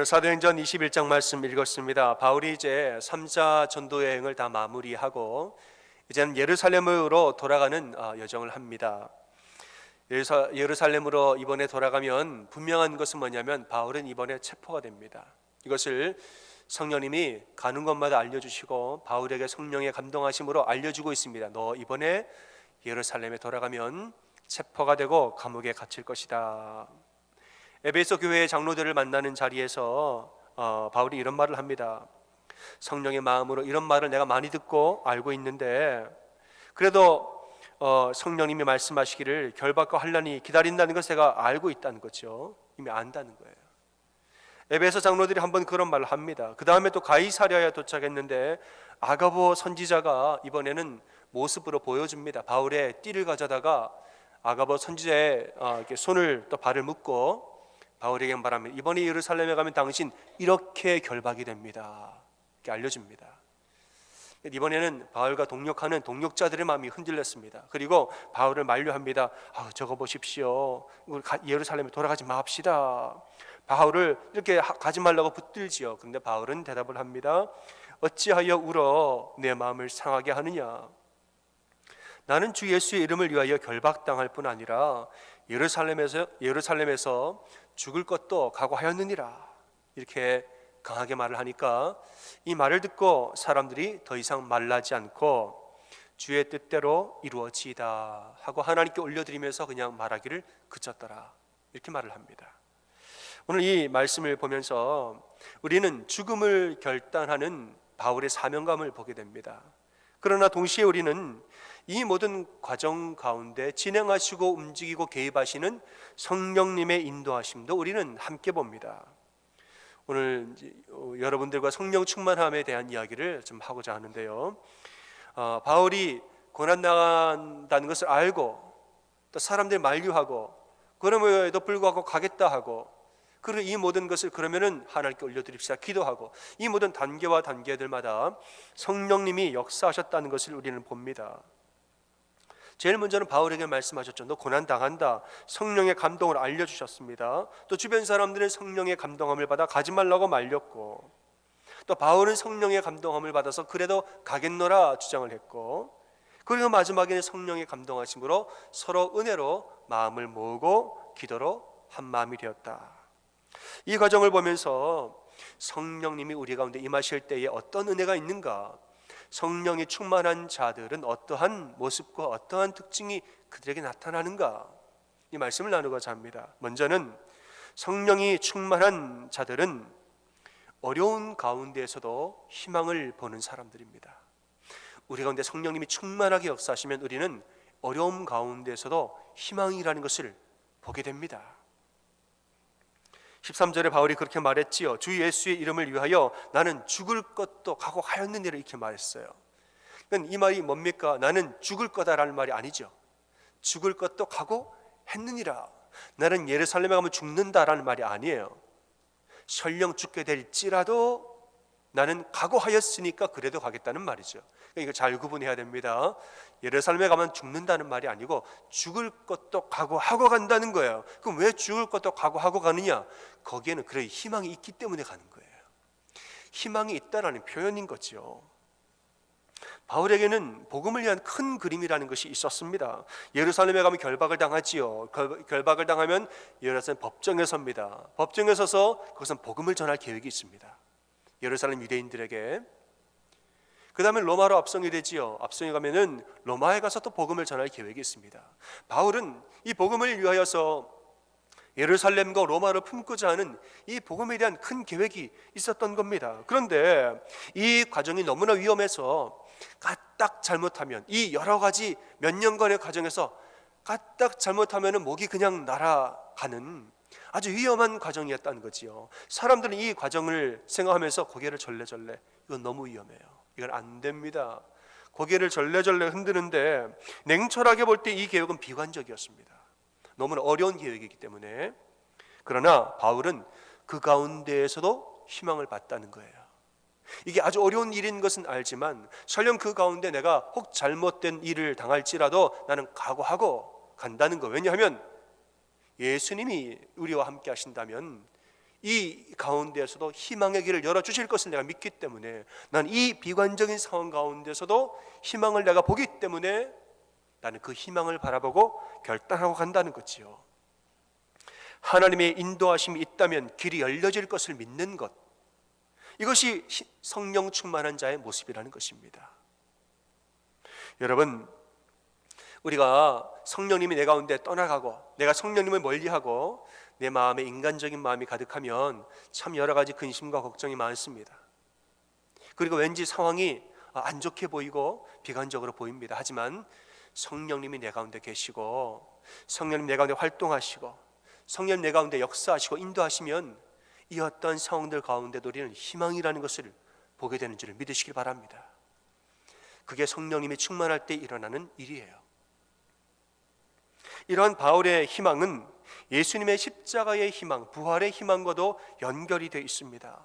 오늘 사도행전 21장 말씀 읽었습니다. 바울이 이제 3자 전도 여행을 다 마무리하고 이제는 예루살렘으로 돌아가는 아, 여정을 합니다. 예루살렘으로 이번에 돌아가면 분명한 것은 뭐냐면 바울은 이번에 체포가 됩니다. 이것을 성령님이 가는 곳마다 알려주시고 바울에게 성령의 감동하심으로 알려주고 있습니다. 너 이번에 예루살렘에 돌아가면 체포가 되고 감옥에 갇힐 것이다. 에베소 교회의 장로들을 만나는 자리에서 어, 바울이 이런 말을 합니다. 성령의 마음으로 이런 말을 내가 많이 듣고 알고 있는데 그래도 어, 성령님이 말씀하시기를 결박과 환란이 기다린다는 것을 제가 알고 있다는 거죠. 이미 안다는 거예요. 에베소 장로들이 한번 그런 말을 합니다. 그 다음에 또 가이사랴에 도착했는데 아가보 선지자가 이번에는 모습으로 보여줍니다. 바울의 띠를 가져다가 아가보 선지자의 어, 손을 또 발을 묶고 바울에게 말하면 이번에 예루살렘에 가면 당신 이렇게 결박이 됩니다. 이렇게 알려줍니다. 이번에는 바울과 동력하는 동력자들의 마음이 흔들렸습니다. 그리고 바울을 만류합니다. 아, 저거 보십시오. 예루살렘에 돌아가지 맙시다. 바울을 이렇게 하- 가지 말라고 붙들지요. 그런데 바울은 대답을 합니다. 어찌하여 울어 내 마음을 상하게 하느냐? 나는 주 예수의 이름을 위하여 결박당할 뿐 아니라 예루살렘에서 예루살렘에서 죽을 것도 각오하였느니라. 이렇게 강하게 말을 하니까 이 말을 듣고 사람들이 더 이상 말라지 않고 주의 뜻대로 이루어지이다 하고 하나님께 올려드리면서 그냥 말하기를 그쳤더라. 이렇게 말을 합니다. 오늘 이 말씀을 보면서 우리는 죽음을 결단하는 바울의 사명감을 보게 됩니다. 그러나 동시에 우리는 이 모든 과정 가운데 진행하시고 움직이고 개입하시는 성령님의 인도하심도 우리는 함께 봅니다. 오늘 어, 여러분들과 성령 충만함에 대한 이야기를 좀 하고자 하는데요. 어, 바울이 고난 당한다는 것을 알고 또 사람들 만류하고 그럼에도 불구하고 가겠다 하고 그리고 이 모든 것을 그러면은 하나님께 올려드립시다 기도하고 이 모든 단계와 단계들마다 성령님이 역사하셨다는 것을 우리는 봅니다. 제일 먼저는 바울에게 말씀하셨죠. 너 고난 당한다. 성령의 감동을 알려 주셨습니다. 또 주변 사람들은 성령의 감동함을 받아 가지 말라고 말렸고, 또 바울은 성령의 감동함을 받아서 그래도 가겠노라 주장을 했고, 그리고 마지막에는 성령의 감동하심으로 서로 은혜로 마음을 모으고 기도로 한 마음이 되었다. 이 과정을 보면서 성령님이 우리 가운데 임하실 때에 어떤 은혜가 있는가? 성령이 충만한 자들은 어떠한 모습과 어떠한 특징이 그들에게 나타나는가? 이 말씀을 나누고자 합니다. 먼저는 성령이 충만한 자들은 어려운 가운데에서도 희망을 보는 사람들입니다. 우리 가운데 성령님이 충만하게 역사하시면 우리는 어려움 가운데서도 희망이라는 것을 보게 됩니다. 13절에 바울이 그렇게 말했지요. 주 예수의 이름을 위하여 나는 죽을 것도 각오하였느니라 이렇게 말했어요. 이 말이 뭡니까? 나는 죽을 거다라는 말이 아니죠. 죽을 것도 각오했느니라. 나는 예루살렘에 가면 죽는다라는 말이 아니에요. 설령 죽게 될지라도 나는 각오하였으니까 그래도 가겠다는 말이죠. 그러니까 이거 잘 구분해야 됩니다. 예루살렘에 가면 죽는다는 말이 아니고 죽을 것도 각오하고 간다는 거예요. 그럼 왜 죽을 것도 각오하고 가느냐? 거기에는 그래 희망이 있기 때문에 가는 거예요. 희망이 있다라는 표현인 거죠. 바울에게는 복음을 위한 큰 그림이라는 것이 있었습니다. 예루살렘에 가면 결박을 당하지요. 결- 결박을 당하면 예루살렘 법정에 섭니다. 법정에 서서 그것은 복음을 전할 계획이 있습니다. 예루살렘 유대인들에게 그 다음에 로마로 압송이 되지요. 압송이 가면은 로마에 가서 또 복음을 전할 계획이 있습니다. 바울은 이 복음을 위하여서 예루살렘과 로마를 품고자 하는 이 복음에 대한 큰 계획이 있었던 겁니다. 그런데 이 과정이 너무나 위험해서 까딱 잘못하면 이 여러 가지 몇 년간의 과정에서 까딱 잘못하면은 목이 그냥 날아가는 아주 위험한 과정이었다는 거지요. 사람들은 이 과정을 생각하면서 고개를 절레절레 이건 너무 위험해요. 이건 안 됩니다. 고개를 절레절레 흔드는데 냉철하게 볼 때 이 계획은 비관적이었습니다. 너무나 어려운 계획이기 때문에 그러나 바울은 그 가운데에서도 희망을 봤다는 거예요. 이게 아주 어려운 일인 것은 알지만 설령 그 가운데 내가 혹 잘못된 일을 당할지라도 나는 각오하고 간다는 거. 왜냐하면 예수님이 우리와 함께 하신다면 이 가운데에서도 희망의 길을 열어 주실 것을 내가 믿기 때문에 난 이 비관적인 상황 가운데서도 희망을 내가 보기 때문에 나는 그 희망을 바라보고 결단하고 간다는 거지요. 하나님의 인도하심이 있다면 길이 열려질 것을 믿는 것. 이것이 시- 성령 충만한 자의 모습이라는 것입니다. 여러분, 우리가 성령님이 내 가운데 떠나가고 내가 성령님을 멀리하고 내 마음에 인간적인 마음이 가득하면 참 여러 가지 근심과 걱정이 많습니다. 그리고 왠지 상황이 안 좋게 보이고 비관적으로 보입니다. 하지만 성령님이 내 가운데 계시고 성령님 내 가운데 활동하시고 성령 내 가운데 역사하시고 인도하시면 이 어떤 상황들 가운데도 우리는 희망이라는 것을 보게 되는 줄을 믿으시길 바랍니다. 그게 성령님이 충만할 때 일어나는 일이에요. 이러한 바울의 희망은 예수님의 십자가의 희망, 부활의 희망과도 연결이 되어 있습니다.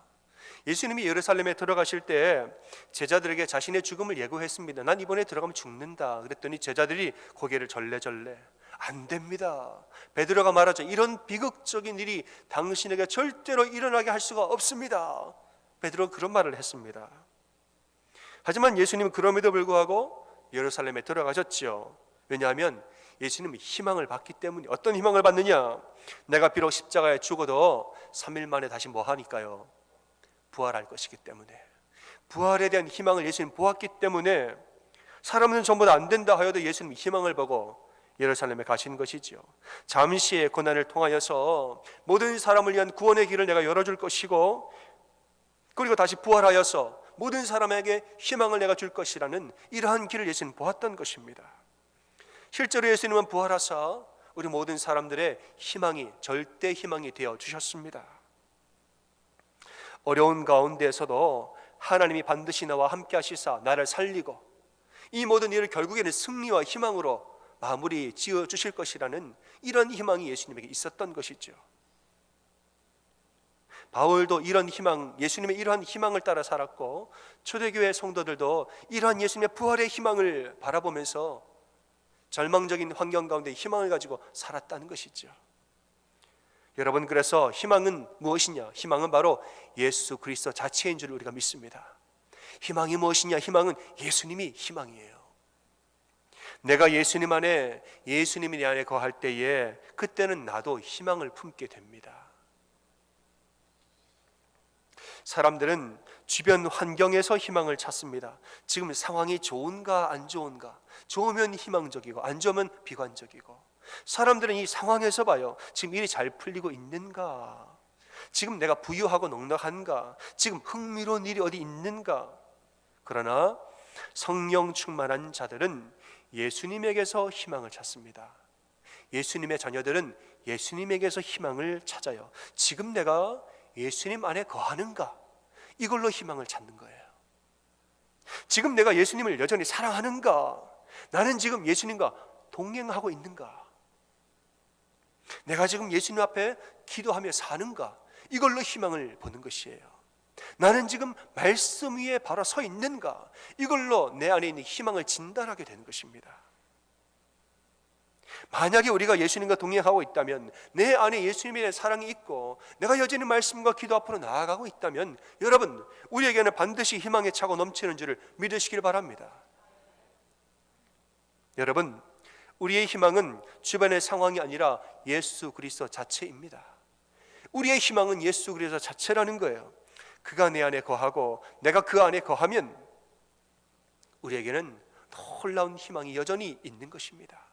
예수님이 예루살렘에 들어가실 때 제자들에게 자신의 죽음을 예고했습니다. 난 이번에 들어가면 죽는다. 그랬더니 제자들이 고개를 절레절레 안 됩니다. 베드로가 말하죠. 이런 비극적인 일이 당신에게 절대로 일어나게 할 수가 없습니다. 베드로 그런 말을 했습니다. 하지만 예수님은 그럼에도 불구하고 예루살렘에 들어가셨죠. 왜냐하면 예수님은 희망을 받기 때문에 어떤 희망을 받느냐? 내가 비록 십자가에 죽어도 3일 만에 다시 뭐 하니까요? 부활할 것이기 때문에 부활에 대한 희망을 예수님 보았기 때문에 사람은 전부 다 안 된다 하여도 예수님 희망을 보고 예루살렘에 가신 것이죠. 잠시의 고난을 통하여서 모든 사람을 위한 구원의 길을 내가 열어줄 것이고 그리고 다시 부활하여서 모든 사람에게 희망을 내가 줄 것이라는 이러한 길을 예수님 보았던 것입니다. 실제로 예수님은 부활하사 우리 모든 사람들의 희망이 절대 희망이 되어 주셨습니다. 어려운 가운데에서도 하나님이 반드시 나와 함께 하시사 나를 살리고 이 모든 일을 결국에는 승리와 희망으로 마무리 지어 주실 것이라는 이런 희망이 예수님에게 있었던 것이죠. 바울도 이런 희망, 예수님의 이러한 희망을 따라 살았고 초대교회 성도들도 이러한 예수님의 부활의 희망을 바라보면서 절망적인 환경 가운데 희망을 가지고 살았다는 것이죠. 여러분 그래서 희망은 무엇이냐? 희망은 바로 예수 그리스도 자체인 줄 우리가 믿습니다. 희망이 무엇이냐? 희망은 예수님이 희망이에요. 내가 예수님 안에 예수님이 내 안에 거할 때에 그때는 나도 희망을 품게 됩니다. 사람들은 주변 환경에서 희망을 찾습니다. 지금 상황이 좋은가 안 좋은가? 좋으면 희망적이고 안 좋으면 비관적이고. 사람들은 이 상황에서 봐요. 지금 일이 잘 풀리고 있는가? 지금 내가 부유하고 넉넉한가? 지금 흥미로운 일이 어디 있는가? 그러나 성령 충만한 자들은 예수님에게서 희망을 찾습니다. 예수님의 자녀들은 예수님에게서 희망을 찾아요. 지금 내가 예수님 안에 거하는가? 이걸로 희망을 찾는 거예요. 지금 내가 예수님을 여전히 사랑하는가? 나는 지금 예수님과 동행하고 있는가? 내가 지금 예수님 앞에 기도하며 사는가? 이걸로 희망을 보는 것이에요. 나는 지금 말씀 위에 바로 서 있는가? 이걸로 내 안에 있는 희망을 진단하게 되는 것입니다. 만약에 우리가 예수님과 동행하고 있다면 내 안에 예수님의 사랑이 있고 내가 여전히 말씀과 기도 앞으로 나아가고 있다면 여러분 우리에게는 반드시 희망에 차고 넘치는 줄을 믿으시길 바랍니다. 여러분 우리의 희망은 주변의 상황이 아니라 예수 그리스도 자체입니다. 우리의 희망은 예수 그리스도 자체라는 거예요. 그가 내 안에 거하고 내가 그 안에 거하면 우리에게는 놀라운 희망이 여전히 있는 것입니다.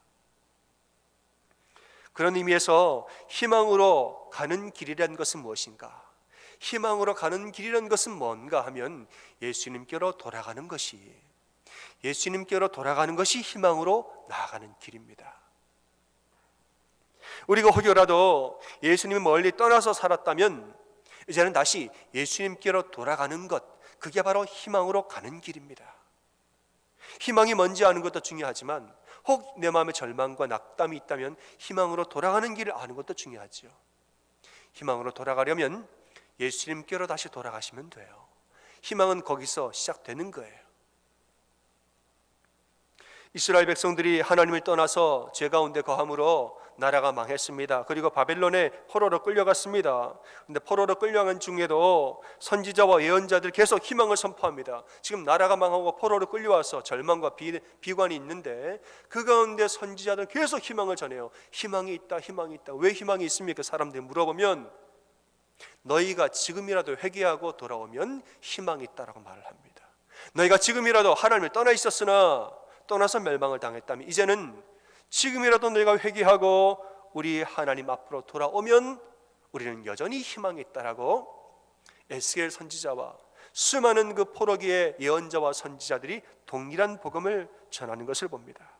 그런 의미에서 희망으로 가는 길이라는 것은 무엇인가? 희망으로 가는 길이라는 것은 뭔가 하면 예수님께로 돌아가는 것이 예수님께로 돌아가는 것이 희망으로 나아가는 길입니다. 우리가 혹여라도 예수님이 멀리 떠나서 살았다면 이제는 다시 예수님께로 돌아가는 것 그게 바로 희망으로 가는 길입니다. 희망이 뭔지 아는 것도 중요하지만 혹 내 마음에 절망과 낙담이 있다면 희망으로 돌아가는 길을 아는 것도 중요하지요. 희망으로 돌아가려면 예수님께로 다시 돌아가시면 돼요. 희망은 거기서 시작되는 거예요. 이스라엘 백성들이 하나님을 떠나서 죄 가운데 거함으로 나라가 망했습니다. 그리고 바벨론에 포로로 끌려갔습니다. 근데 포로로 끌려간 중에도 선지자와 예언자들 계속 희망을 선포합니다. 지금 나라가 망하고 포로로 끌려와서 절망과 비, 비관이 있는데 그 가운데 선지자들 계속 희망을 전해요. 희망이 있다, 희망이 있다. 왜 희망이 있습니까? 사람들이 물어보면 너희가 지금이라도 회개하고 돌아오면 희망이 있다라고 말을 합니다. 너희가 지금이라도 하나님을 떠나 있었으나 떠나서 멸망을 당했다면 이제는 지금이라도 너희가 회개하고 우리 하나님 앞으로 돌아오면 우리는 여전히 희망이 있다라고 에스겔 선지자와 수많은 그 포로기의 예언자와 선지자들이 동일한 복음을 전하는 것을 봅니다.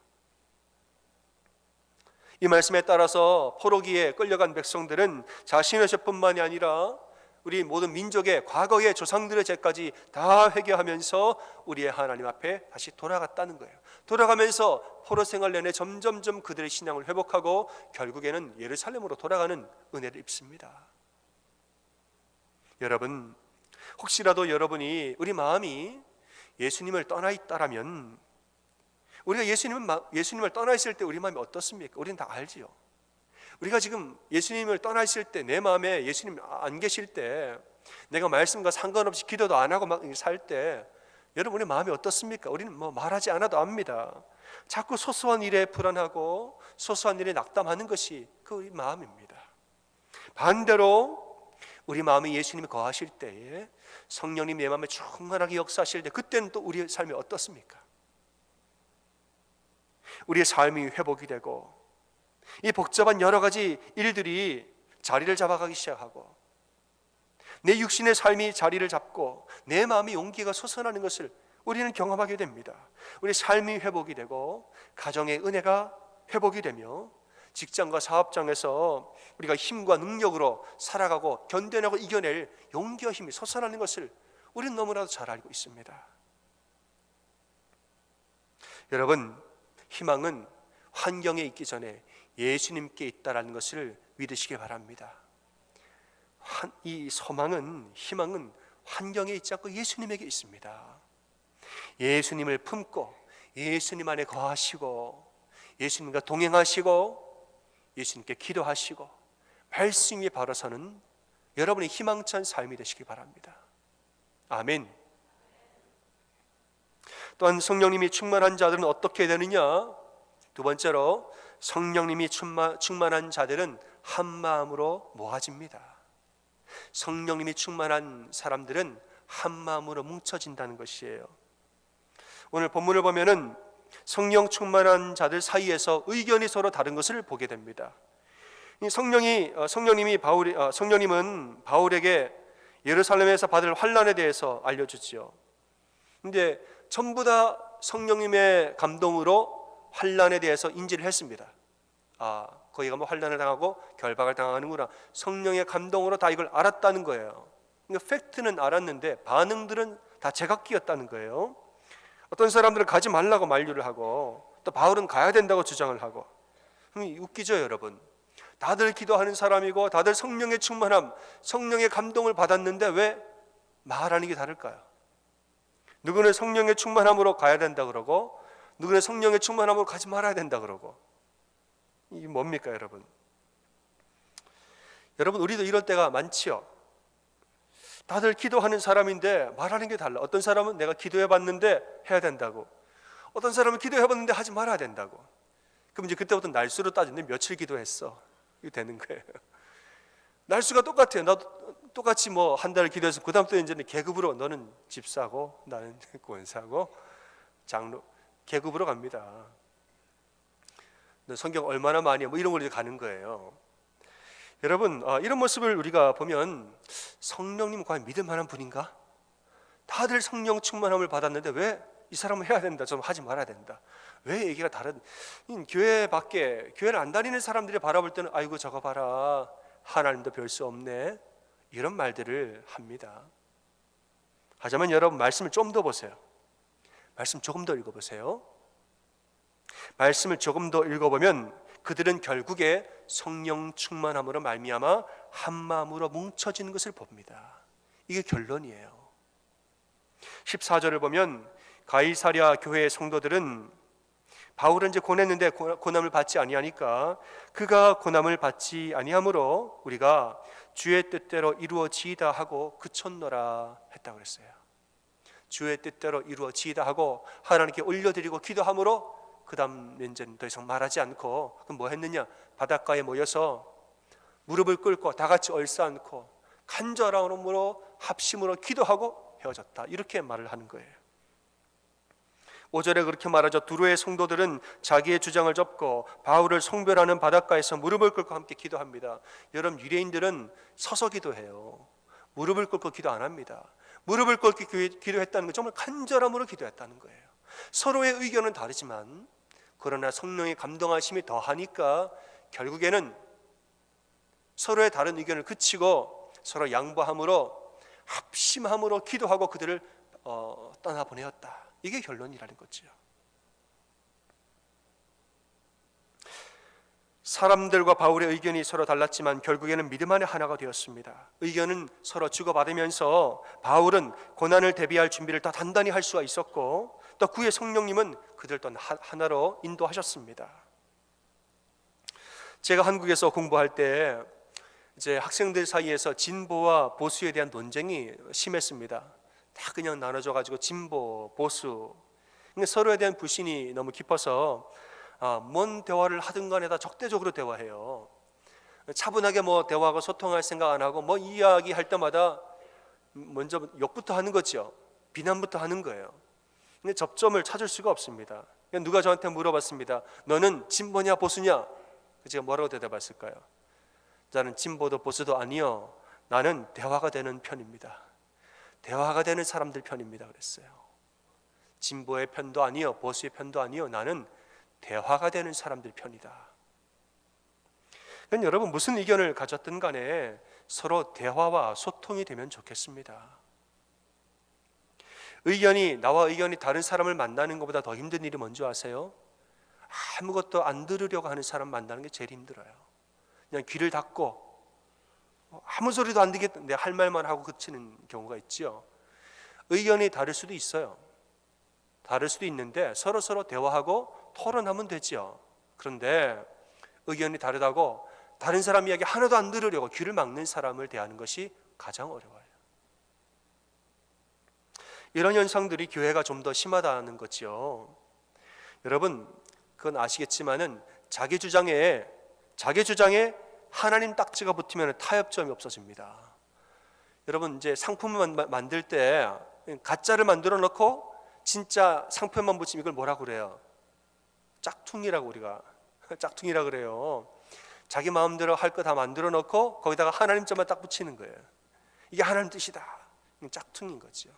이 말씀에 따라서 포로기에 끌려간 백성들은 자신의 죄뿐만이 아니라 우리 모든 민족의 과거의 조상들의 죄까지 다 회개하면서 우리의 하나님 앞에 다시 돌아갔다는 거예요. 돌아가면서 포로 생활 내내 점점점 그들의 신앙을 회복하고 결국에는 예루살렘으로 돌아가는 은혜를 입습니다. 여러분, 혹시라도 여러분이 우리 마음이 예수님을 떠나 있다라면 우리가 예수님은 예수님을 떠나 있을 때 우리 마음이 어떻습니까? 우리는 다 알지요. 우리가 지금 예수님을 떠나 있을 때내 마음에 예수님 안 계실 때 내가 말씀과 상관없이 기도도 안 하고 막 살 때 여러분 우리 마음이 어떻습니까? 우리는 뭐 말하지 않아도 압니다. 자꾸 소소한 일에 불안하고 소소한 일에 낙담하는 것이 그 우리 마음입니다. 반대로 우리 마음에 예수님이 거하실 때에 성령님 내 마음에 충만하게 역사하실 때 그때는 또 우리의 삶이 어떻습니까? 우리의 삶이 회복이 되고 이 복잡한 여러 가지 일들이 자리를 잡아가기 시작하고 내 육신의 삶이 자리를 잡고 내 마음의 용기가 솟아나는 것을 우리는 경험하게 됩니다. 우리 삶이 회복이 되고 가정의 은혜가 회복이 되며 직장과 사업장에서 우리가 힘과 능력으로 살아가고 견뎌내고 이겨낼 용기와 힘이 솟아나는 것을 우리는 너무나도 잘 알고 있습니다. 여러분, 희망은 환경에 있기 전에 예수님께 있다라는 것을 믿으시기 바랍니다. 이 소망은 희망은 환경에 있지 않고 예수님에게 있습니다. 예수님을 품고 예수님 안에 거하시고 예수님과 동행하시고 예수님께 기도하시고 말씀이 바로 서는 여러분의 희망찬 삶이 되시기 바랍니다. 아멘. 또한 성령님이 충만한 자들은 어떻게 되느냐? 두 번째로 성령님이 충만, 충만한 자들은 한 마음으로 모아집니다. 성령님이 충만한 사람들은 한 마음으로 뭉쳐진다는 것이에요. 오늘 본문을 보면은 성령 충만한 자들 사이에서 의견이 서로 다른 것을 보게 됩니다. 성령이 어, 성령님이 바울 어, 성령님은 바울에게 예루살렘에서 받을 환란에 대해서 알려주지요. 근데 전부 다 성령님의 감동으로 환란에 대해서 인지를 했습니다. 아, 거기가 뭐 환란을 당하고 결박을 당하는구나. 성령의 감동으로 다 이걸 알았다는 거예요. 그러니까 팩트는 알았는데 반응들은 다 제각기였다는 거예요. 어떤 사람들은 가지 말라고 만류를 하고 또 바울은 가야 된다고 주장을 하고 웃기죠, 여러분. 다들 기도하는 사람이고 다들 성령의 충만함, 성령의 감동을 받았는데 왜 말하는 게 다를까요? 누구는 성령의 충만함으로 가야 된다 그러고 누구는 성령의 충만함으로 가지 말아야 된다 그러고 이게 뭡니까 여러분? 여러분 우리도 이럴 때가 많지요. 다들 기도하는 사람인데 말하는 게 달라. 어떤 사람은 내가 기도해 봤는데 해야 된다고. 어떤 사람은 기도해 봤는데 하지 말아야 된다고. 그럼 이제 그때부터 날수로 따지는데 며칠 기도했어. 이게 되는 거예요. 날수가 똑같아요. 나도 똑같이 뭐 한 달 기도해서 그다음부터 이제는 계급으로 너는 집사고 나는 권사고 장로 계급으로 갑니다. 성경 얼마나 많이 뭐 이런 걸로 가는 거예요. 여러분 어, 이런 모습을 우리가 보면 성령님 과연 믿을 만한 분인가? 다들 성령 충만함을 받았는데 왜 이 사람은 해야 된다, 좀 하지 말아야 된다. 왜 얘기가 다른? 교회 밖에 교회를 안 다니는 사람들이 바라볼 때는 아이고 저거 봐라 하나님도 별 수 없네 이런 말들을 합니다. 하지만 여러분 말씀을 좀 더 보세요. 말씀 조금 더 읽어보세요. 말씀을 조금 더 읽어보면 그들은 결국에 성령 충만함으로 말미암아 한 마음으로 뭉쳐지는 것을 봅니다. 이게 결론이에요. 14절을 보면 가이사랴 교회의 성도들은 바울은 이제 고냈는데 고- 고난을 받지 아니하니까 그가 고난을 받지 아니하므로 우리가 주의 뜻대로 이루어지이다 하고 그쳤노라 했다고 그랬어요. 주의 뜻대로 이루어지이다 하고 하나님께 올려드리고 기도함으로 그 다음 이제는 더 이상 말하지 않고 그럼 뭐 했느냐 바닷가에 모여서 무릎을 꿇고 다 같이 얼싸안고 간절함으로 합심으로 기도하고 헤어졌다 이렇게 말을 하는 거예요. 5절에 그렇게 말하죠. 두루의 성도들은 자기의 주장을 접고 바울을 성별하는 바닷가에서 무릎을 꿇고 함께 기도합니다. 여러분 유대인들은 서서 기도해요. 무릎을 꿇고 기도 안 합니다. 무릎을 꿇고 기- 기도했다는 건 정말 간절함으로 기도했다는 거예요. 서로의 의견은 다르지만 그러나 성령의 감동하심이 더하니까 결국에는 서로의 다른 의견을 그치고 서로 양보함으로 합심함으로 기도하고 그들을 어, 떠나 보내었다. 이게 결론이라는 거죠. 사람들과 바울의 의견이 서로 달랐지만 결국에는 믿음 안에 하나가 되었습니다. 의견은 서로 주고받으면서 바울은 고난을 대비할 준비를 더 단단히 할 수가 있었고 또 구의 성령님은 그들 또 하- 하나로 인도하셨습니다. 제가 한국에서 공부할 때 이제 학생들 사이에서 진보와 보수에 대한 논쟁이 심했습니다. 다 그냥 나눠져 가지고 진보, 보수. 근데 서로에 대한 불신이 너무 깊어서 아, 뭔 대화를 하든 간에 다 적대적으로 대화해요. 차분하게 뭐 대화하고 소통할 생각 안 하고 뭐 이야기할 때마다 먼저 욕부터 하는 거죠. 비난부터 하는 거예요. 근데 접점을 찾을 수가 없습니다. 그냥 누가 저한테 물어봤습니다. 너는 진보냐 보수냐? 제가 뭐라고 대답했을까요? 나는 진보도 보수도 아니요. 나는 대화가 되는 편입니다. 대화가 되는 사람들 편입니다. 그랬어요. 진보의 편도 아니요, 보수의 편도 아니요. 나는 대화가 되는 사람들 편이다. 그러니까 여러분 무슨 의견을 가졌든 간에 서로 대화와 소통이 되면 좋겠습니다. 의견이 나와 의견이 다른 사람을 만나는 것보다 더 힘든 일이 뭔지 아세요? 아무것도 안 들으려고 하는 사람 만나는 게 제일 힘들어요. 그냥 귀를 닫고 아무 소리도 안 듣겠다. 내할 말만 하고 그치는 경우가 있죠. 의견이 다를 수도 있어요. 다를 수도 있는데 서로 서로 대화하고 토론하면 되죠. 그런데 의견이 다르다고 다른 사람 이야기 하나도 안 들으려고 귀를 막는 사람을 대하는 것이 가장 어려워요. 이런 현상들이 교회가 좀 더 심하다는 거죠. 여러분 그건 아시겠지만은 자기 주장에 자기 주장에 하나님 딱지가 붙으면 타협점이 없어집니다. 여러분 이제 상품을 만- 만들 때 가짜를 만들어 놓고 진짜 상표만 붙이면 이걸 뭐라 그래요? 짝퉁이라고 우리가 짝퉁이라 그래요. 자기 마음대로 할 거 다 만들어 놓고 거기다가 하나님 점만 딱 붙이는 거예요. 이게 하나님 뜻이다. 짝퉁인 거죠.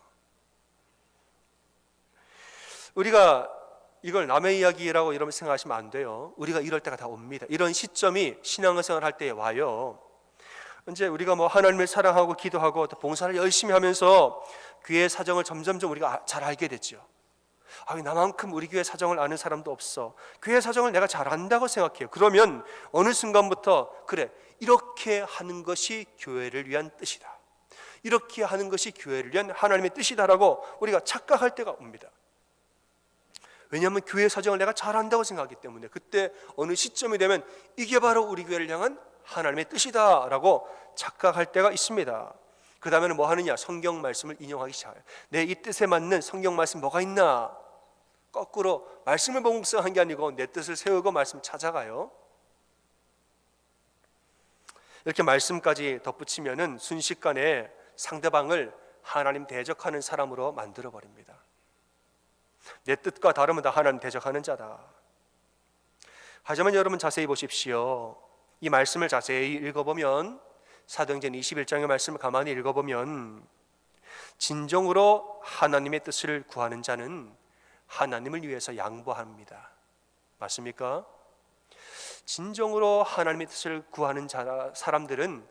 우리가 이걸 남의 이야기라고 이러면 생각하시면 안 돼요. 우리가 이럴 때가 다 옵니다. 이런 시점이 신앙생활 할때 와요. 이제 우리가 뭐 하나님을 사랑하고 기도하고 또 봉사를 열심히 하면서 교회 사정을 점점점 우리가 아- 잘 알게 됐죠. 아, 나만큼 우리 교회 사정을 아는 사람도 없어. 교회 사정을 내가 잘 안다고 생각해요. 그러면 어느 순간부터 그래 이렇게 하는 것이 교회를 위한 뜻이다. 이렇게 하는 것이 교회를 위한 하나님의 뜻이다라고 우리가 착각할 때가 옵니다. 왜냐하면 교회 사정을 내가 잘 안다고 생각하기 때문에 그때 어느 시점이 되면 이게 바로 우리 교회를 향한 하나님의 뜻이다라고 착각할 때가 있습니다. 그 다음에는 뭐 하느냐? 성경 말씀을 인용하기 시작해요. 내 이 뜻에 맞는 성경 말씀 뭐가 있나? 거꾸로 말씀을 묵상한 게 아니고 내 뜻을 세우고 말씀 찾아가요. 이렇게 말씀까지 덧붙이면은 순식간에 상대방을 하나님 대적하는 사람으로 만들어 버립니다. 내 뜻과 다르면 다 하나님 대적하는 자다. 하지만 여러분 자세히 보십시오. 이 말씀을 자세히 읽어보면 사도행전 21장의 말씀을 가만히 읽어보면 진정으로 하나님의 뜻을 구하는 자는 하나님을 위해서 양보합니다. 맞습니까? 진정으로 하나님의 뜻을 구하는 자, 사람들은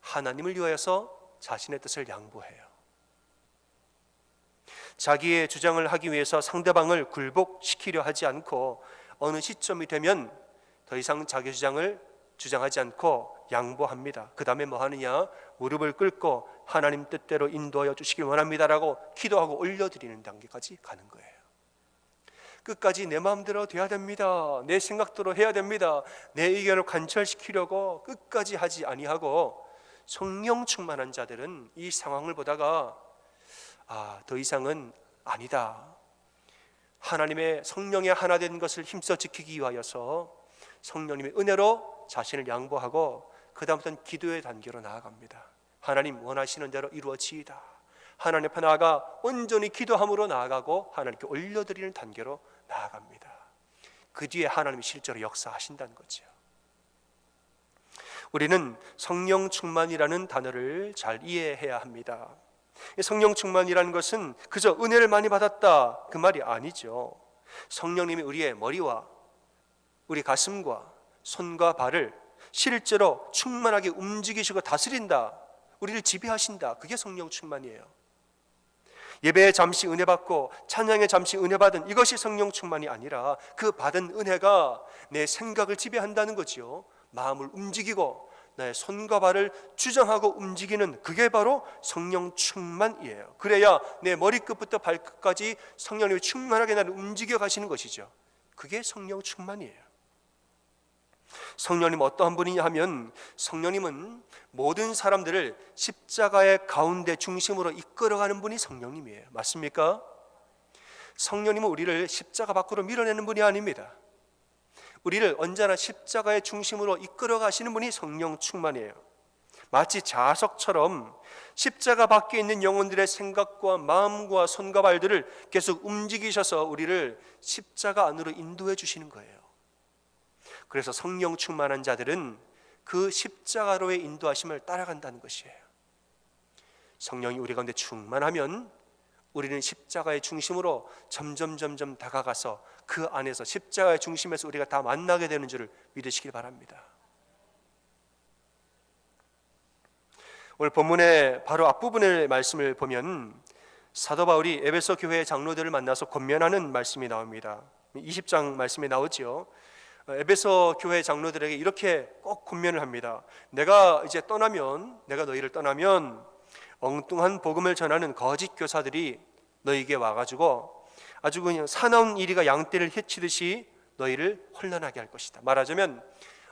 하나님을 위해서 자신의 뜻을 양보해요. 자기의 주장을 하기 위해서 상대방을 굴복시키려 하지 않고 어느 시점이 되면 더 이상 자기 주장을 주장하지 않고 양보합니다. 그 다음에 뭐 하느냐? 무릎을 꿇고 하나님 뜻대로 인도하여 주시길 원합니다라고 기도하고 올려드리는 단계까지 가는 거예요. 끝까지 내 마음대로 돼야 됩니다. 내 생각대로 해야 됩니다. 내 의견을 관철시키려고 끝까지 하지 아니하고 성령 충만한 자들은 이 상황을 보다가 아, 더 이상은 아니다. 하나님의 성령의 하나 된 것을 힘써 지키기 위하여서 성령님의 은혜로 자신을 양보하고 그다음부터는 기도의 단계로 나아갑니다. 하나님 원하시는 대로 이루어지이다. 하나님 앞에 나아가 온전히 기도함으로 나아가고 하나님께 올려드리는 단계로 나아갑니다. 그 뒤에 하나님이 실제로 역사하신다는 거죠. 우리는 성령 충만이라는 단어를 잘 이해해야 합니다. 성령 충만이라는 것은 그저 은혜를 많이 받았다 그 말이 아니죠. 성령님이 우리의 머리와 우리 가슴과 손과 발을 실제로 충만하게 움직이시고 다스린다. 우리를 지배하신다. 그게 성령 충만이에요. 예배에 잠시 은혜 받고 찬양에 잠시 은혜 받은 이것이 성령 충만이 아니라 그 받은 은혜가 내 생각을 지배한다는 거지요. 마음을 움직이고 나의 손과 발을 주장하고 움직이는 그게 바로 성령 충만이에요. 그래야 내 머리끝부터 발끝까지 성령님이 충만하게 나를 움직여 가시는 것이죠. 그게 성령 충만이에요. 성령님 어떠한 분이냐 하면 성령님은 모든 사람들을 십자가의 가운데 중심으로 이끌어가는 분이 성령님이에요. 맞습니까? 성령님은 우리를 십자가 밖으로 밀어내는 분이 아닙니다. 우리를 언제나 십자가의 중심으로 이끌어 가시는 분이 성령 충만이에요. 마치 자석처럼 십자가 밖에 있는 영혼들의 생각과 마음과 손과 발들을 계속 움직이셔서 우리를 십자가 안으로 인도해 주시는 거예요. 그래서 성령 충만한 자들은 그 십자가로의 인도하심을 따라간다는 것이에요. 성령이 우리 가운데 충만하면 우리는 십자가의 중심으로 점점 점점 다가가서 그 안에서 십자가의 중심에서 우리가 다 만나게 되는 줄을 믿으시길 바랍니다. 오늘 본문의 바로 앞부분의 말씀을 보면 사도 바울이 에베소 교회 장로들을 만나서 권면하는 말씀이 나옵니다. 20장 말씀에 나오지요. 에베소 교회 장로들에게 이렇게 꼭 권면을 합니다. 내가 이제 떠나면 내가 너희를 떠나면 엉뚱한 복음을 전하는 거짓 교사들이 너희에게 와가지고 아주 그냥 사나운 이리가 양떼를 해치듯이 너희를 혼란하게 할 것이다. 말하자면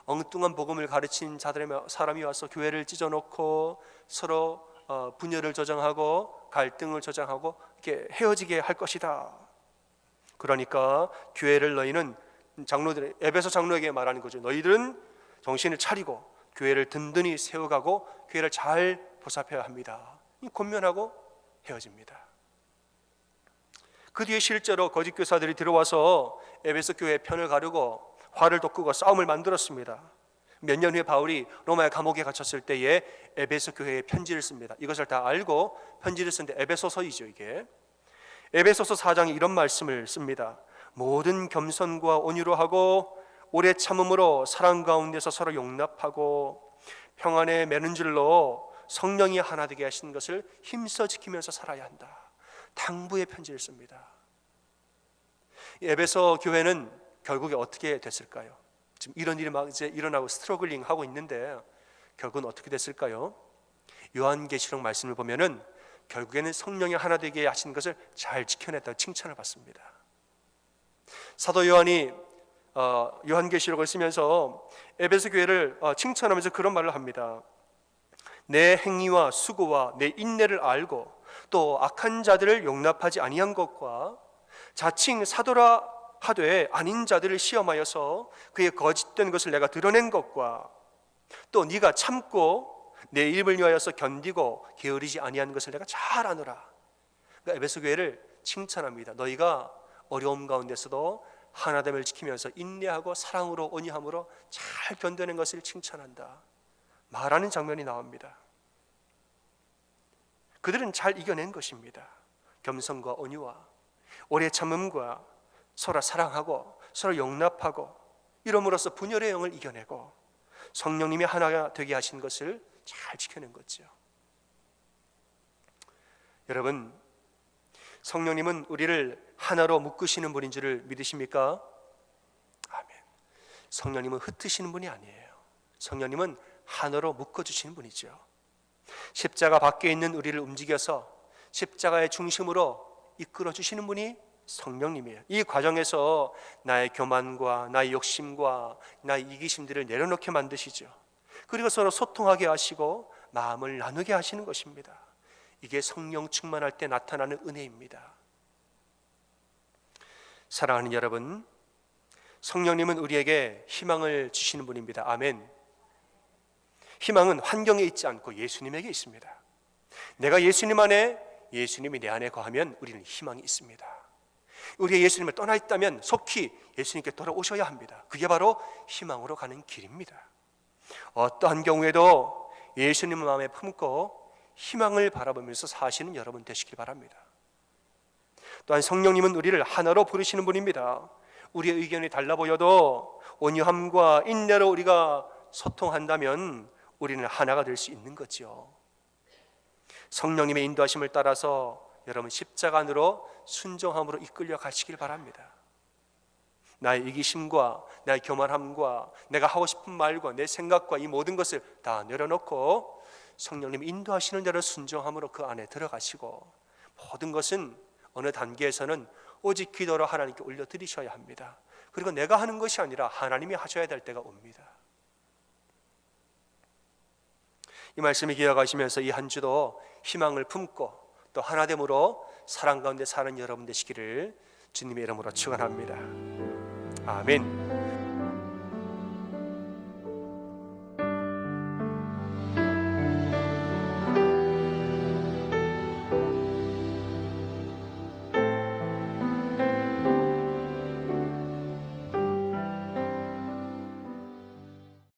엉뚱한 복음을 가르친 자들의 사람이 와서 교회를 찢어놓고 서로 어, 분열을 조장하고 갈등을 조장하고 이렇게 헤어지게 할 것이다. 그러니까 교회를 너희는 장로들 에베소 장로에게 말하는 거죠. 너희들은 정신을 차리고 교회를 든든히 세워가고 교회를 잘 보살펴야 합니다. 권면하고 헤어집니다. 그 뒤에 실제로 거짓 교사들이 들어와서 에베소 교회 편을 가르고 화를 돋구고 싸움을 만들었습니다. 몇 년 후에 바울이 로마의 감옥에 갇혔을 때에 에베소 교회에 편지를 씁니다. 이것을 다 알고 편지를 쓴데 에베소서이죠 이게. 에베소서 4장에 이런 말씀을 씁니다. 모든 겸손과 온유로 하고 오래 참음으로 사랑 가운데서 서로 용납하고 평안에 매는 줄로 성령이 하나 되게 하신 것을 힘써 지키면서 살아야 한다. 당부의 편지를 씁니다. 에베소 교회는 결국에 어떻게 됐을까요? 지금 이런 일이 막 이제 일어나고 스트러글링 하고 있는데 결국은 어떻게 됐을까요? 요한계시록 말씀을 보면은 결국에는 성령이 하나 되게 하신 것을 잘 지켜냈다 칭찬을 받습니다. 사도 요한이 어, 요한계시록을 쓰면서 에베소 교회를 어, 칭찬하면서 그런 말을 합니다. 내 행위와 수고와 내 인내를 알고 또 악한 자들을 용납하지 아니한 것과 자칭 사도라 하되 아닌 자들을 시험하여서 그의 거짓된 것을 내가 드러낸 것과 또 네가 참고 내 입을 위하여서 견디고 게으르지 아니한 것을 내가 잘 아노라. 그러니까 에베소 교회를 칭찬합니다. 너희가 어려움 가운데서도 하나됨을 지키면서 인내하고 사랑으로 온유함으로 잘 견뎌낸 것을 칭찬한다. 말하는 장면이 나옵니다. 그들은 잘 이겨낸 것입니다. 겸손과 온유와 오래 참음과 서로 사랑하고 서로 용납하고 이름으로써 분열의 영을 이겨내고 성령님이 하나가 되게 하신 것을 잘 지켜낸 거죠. 여러분, 성령님은 우리를 하나로 묶으시는 분인 줄을 믿으십니까? 아멘. 성령님은 흩으시는 분이 아니에요. 성령님은 하나로 묶어 주시는 분이죠. 십자가 밖에 있는 우리를 움직여서 십자가의 중심으로 이끌어 주시는 분이 성령님이에요. 이 과정에서 나의 교만과 나의 욕심과 나의 이기심들을 내려놓게 만드시죠. 그리고 서로 소통하게 하시고 마음을 나누게 하시는 것입니다. 이게 성령 충만할 때 나타나는 은혜입니다. 사랑하는 여러분, 성령님은 우리에게 희망을 주시는 분입니다. 아멘. 희망은 환경에 있지 않고 예수님에게 있습니다. 내가 예수님 안에 예수님이 내 안에 거하면 우리는 희망이 있습니다. 우리가 예수님을 떠나 있다면 속히 예수님께 돌아오셔야 합니다. 그게 바로 희망으로 가는 길입니다. 어떠한 경우에도 예수님을 마음에 품고 희망을 바라보면서 사시는 여러분 되시길 바랍니다. 또한 성령님은 우리를 하나로 부르시는 분입니다. 우리의 의견이 달라 보여도 온유함과 인내로 우리가 소통한다면 우리는 하나가 될 수 있는 거지요. 성령님의 인도하심을 따라서 여러분 십자가 안으로 순종함으로 이끌려 가시길 바랍니다. 나의 이기심과 나의 교만함과 내가 하고 싶은 말과 내 생각과 이 모든 것을 다 내려놓고 성령님 인도하시는 대로 순종함으로 그 안에 들어가시고 모든 것은 어느 단계에서는 오직 기도로 하나님께 올려드리셔야 합니다. 그리고 내가 하는 것이 아니라 하나님이 하셔야 될 때가 옵니다. 이 말씀을 기억하시면서 이 한 주도 희망을 품고 또 하나됨으로 사랑 가운데 사는 여러분 되시기를 주님의 이름으로 축원합니다. 아멘.